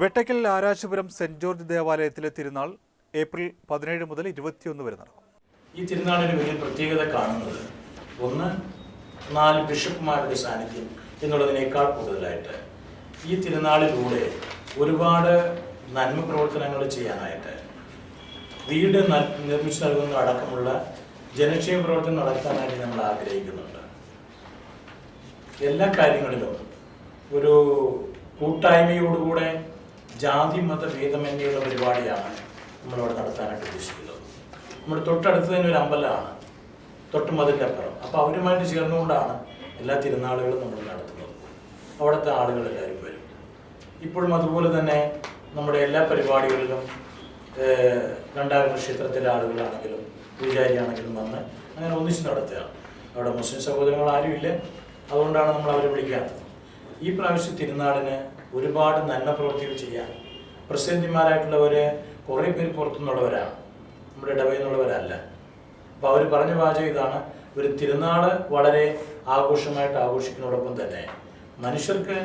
Vettakkal ആരാശപുരം saint George ദേവാലയത്തിലെ തിരുനാൾ April പതിനേഴ് മുതൽ ഇരുപത്തിയൊന്ന് വരെ നടക്കും. ഈ തിരുനാളിന് വലിയ പ്രത്യേകത കാണുന്നത് ഒന്ന് നാല് ബിഷപ്പുമാരുടെ സാന്നിധ്യം എന്നുള്ളതിനേക്കാൾ കൂടുതലായിട്ട് ഈ തിരുനാളിലൂടെ ഒരുപാട് നന്മ പ്രവർത്തനങ്ങൾ ചെയ്യാനായിട്ട് വീട് നിർമ്മിച്ചു നൽകുന്ന അടക്കമുള്ള ജനക്ഷേമ പ്രവർത്തനം നടത്താനായിട്ട് നമ്മൾ ആഗ്രഹിക്കുന്നുണ്ട്. എല്ലാ കാര്യങ്ങളിലും ഒരു കൂട്ടായ്മയോടുകൂടെ ജാതി മത ഭേദമന്യുള്ള പരിപാടിയാണ് നമ്മളിവിടെ നടത്താനായിട്ട് ഉദ്ദേശിക്കുന്നത്. നമ്മുടെ തൊട്ടടുത്ത് തന്നെ ഒരു അമ്പലമാണ്. തൊട്ട് മതിന്റെ അപ്പുറം. അപ്പോൾ അവരുമായിട്ട് ചേർന്നുകൊണ്ടാണ് എല്ലാ തിരുനാളുകളും നമ്മൾ നടത്തുന്നത്. അവിടുത്തെ ആളുകൾ എല്ലാവരും വരും. ഇപ്പോഴും അതുപോലെ തന്നെ നമ്മുടെ എല്ലാ പരിപാടികളിലും രണ്ടായിരം ക്ഷേത്രത്തിലെ ആളുകളാണെങ്കിലും പൂജാരിയാണെങ്കിലും വന്ന് അങ്ങനെ ഒന്നിച്ച് നടത്തുക. അവിടെ മുസ്ലിം സഹോദരങ്ങൾ ആരുമില്ല. അതുകൊണ്ടാണ് നമ്മൾ അവരെ വിളിക്കാത്തത്. ഈ പ്രാവശ്യം തിരുനാളിന് ഒരുപാട് നന്മ പ്രവൃത്തികൾ ചെയ്യാൻ പ്രസിഡന്റിമാരായിട്ടുള്ളവര് കുറേ പേര് പുറത്തുനിന്നുള്ളവരാണ്. നമ്മുടെ ഇടവയിൽ നിന്നുള്ളവരല്ല അപ്പോൾ അവർ പറഞ്ഞ വാചകം ഇതാണ്. ഒരു തിരുനാൾ വളരെ ആഘോഷമായിട്ട് ആഘോഷിക്കുന്നതോടൊപ്പം തന്നെ മനുഷ്യർക്ക്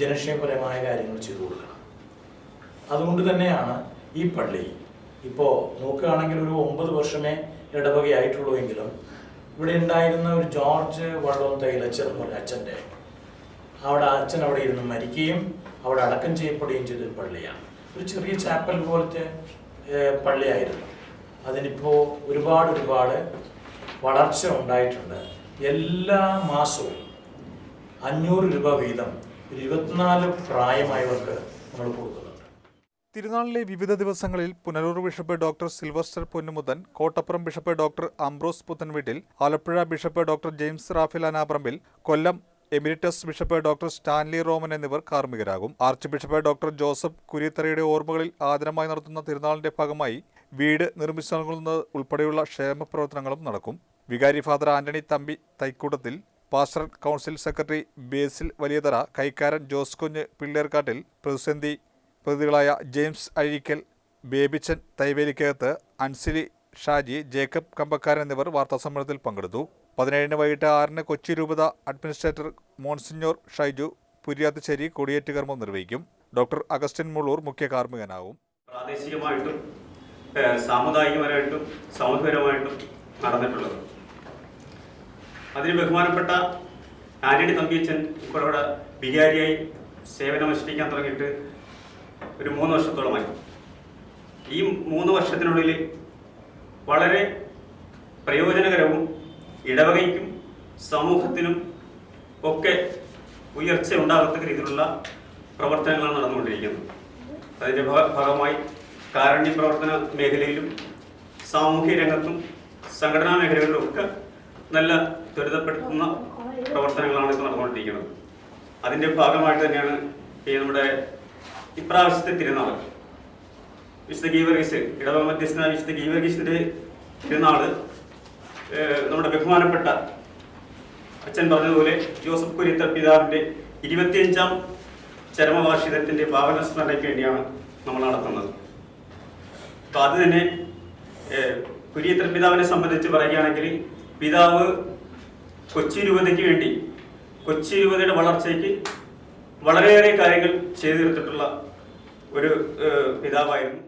ജനക്ഷേമപരമായ കാര്യങ്ങൾ ചെയ്തു കൊടുക്കണം. അതുകൊണ്ട് തന്നെയാണ് ഈ പള്ളി. ഇപ്പോൾ നോക്കുകയാണെങ്കിൽ ഒരു ഒമ്പത് വർഷമേ ഇടവകയായിട്ടുള്ളൂ എങ്കിലും ഇവിടെ ഉണ്ടായിരുന്ന ഒരു ജോർജ് വള്ളം തൈലച്ചർ എന്ന് പറഞ്ഞ അച്ഛന്റെ അവിടെ അച്ഛൻ അവിടെ ഇരുന്ന് മരിക്കുകയും അവിടെ അടക്കം ചെയ്യപ്പെടുകയും ചെയ്തൊരു പള്ളിയാണ്. ഒരു ചെറിയ ചാപ്പൽ പോലത്തെ പള്ളിയായിരുന്നു. അതിനിപ്പോൾ ഒരുപാട് ഒരുപാട് വളർച്ച ഉണ്ടായിട്ടുണ്ട്. എല്ലാ മാസവും അഞ്ഞൂറ് രൂപ വീതം ഇരുപത്തിനാല് പ്രായമായവർക്ക് നമ്മൾ കൊടുക്കുന്നുണ്ട്. തിരുനാളിലെ വിവിധ ദിവസങ്ങളിൽ Punalur bishop doctor Sylvester Ponnumuthan Kottappuram bishop doctor Ambrose Puthenveettil Alappuzha bishop doctor James Raphael Anaparambil Kollam emeritus bishop doctor Stanley Roman എന്നിവർ കാർമ്മികരാകും. ആർച്ച് ബിഷപ്പ് ഡോക്ടർ ജോസഫ് കുരിയത്തറയുടെ ഓർമ്മകളിൽ ആദരമായി നടത്തുന്ന തിരുനാളിന്റെ ഭാഗമായി വീട് നിർമ്മിച്ചു നൽകുന്നത് ഉൾപ്പെടെയുള്ള ക്ഷേമ പ്രവർത്തനങ്ങളും നടക്കും. വികാരി father Antony Thampi Thaikoottathil pastoral council secretary Basil Valiyathara കൈക്കാരൻ Jose Kunju Pillerkattil പ്രതിസന്ധി പ്രതികളായ ജെയിംസ് അഴീക്കൽ ബേബിച്ചൻ തൈവേലിക്കകത്ത് അൻസിലി ഷാജി ജേക്കബ് കമ്പക്കാരൻ എന്നിവർ വാർത്താസമ്മേളനത്തിൽ പങ്കെടുത്തു. പതിനേഴിന് വൈകിട്ട് ആറിന് കൊച്ചി രൂപത അഡ്മിനിസ്ട്രേറ്റർ മോൺസിഞ്ഞോർ ഷൈജു പുരിയാത്തശ്ശേരി കൊടിയേറ്റ് കർമ്മം നിർവഹിക്കും. ഡോക്ടർ അഗസ്റ്റിൻ മുള്ളൂർ മുഖ്യ കാർമ്മികനാകും. പ്രാദേശികമായിട്ടും സാമുദായികപരമായിട്ടും സാമൂഹികപരമായിട്ടും നടന്നിട്ടുള്ളത്. അതിന് ബഹുമാനപ്പെട്ട ആന്റണി തമ്പിയച്ചൻ ഇപ്പോൾ അവിടെ വികാരിയായി സേവനമനുഷ്ഠിക്കാൻ തുടങ്ങിയിട്ട് ഒരു മൂന്ന് വർഷത്തോളമായി. ഈ മൂന്ന് വർഷത്തിനുള്ളിൽ വളരെ പ്രയോജനകരവും ഇടവകയ്ക്കും സമൂഹത്തിനും ഒക്കെ ഉയർച്ച ഉണ്ടാകത്തക്ക രീതിയിലുള്ള പ്രവർത്തനങ്ങളാണ് നടന്നുകൊണ്ടിരിക്കുന്നത്. അതിന്റെ ഭാഗമായി കാരുണ്യ പ്രവർത്തന മേഖലയിലും സാമൂഹ്യ രംഗത്തും സംഘടനാ മേഖലകളിലും ഒക്കെ നല്ല ത്വരിതപ്പെടുത്തുന്ന പ്രവർത്തനങ്ങളാണ് ഇപ്പോൾ നടന്നുകൊണ്ടിരിക്കുന്നത്. അതിന്റെ ഭാഗമായിട്ട് തന്നെയാണ് ഈ നമ്മുടെ ഇപ്രാവശ്യത്തെ തിരുനാൾ. വിശുദ്ധ ഗീവർഗീസ് ഇടവ മധ്യസ്ഥനായ വിശുദ്ധ ഗീവർഗീസിന്റെ തിരുനാൾ നമ്മുടെ ബഹുമാനപ്പെട്ട അച്ഛൻ പറഞ്ഞതുപോലെ ജോസഫ് കുര്യത്തർ പിതാവിന്റെ ഇരുപത്തിയഞ്ചാം ചരമവാർഷികത്തിന്റെ ഭാവന സ്മരണയ്ക്ക് വേണ്ടിയാണ് നമ്മൾ നടത്തുന്നത്. അപ്പൊ അത് തന്നെ കുര്യത്തർ പിതാവിനെ സംബന്ധിച്ച് പറയുകയാണെങ്കിൽ പിതാവ് കൊച്ചി രൂപതയ്ക്ക് വേണ്ടി കൊച്ചി രൂപതയുടെ വളർച്ചയ്ക്ക് വളരെയേറെ കാര്യങ്ങൾ ചെയ്തു തീർത്തിട്ടുള്ള ഒരു പിതാവായിരുന്നു.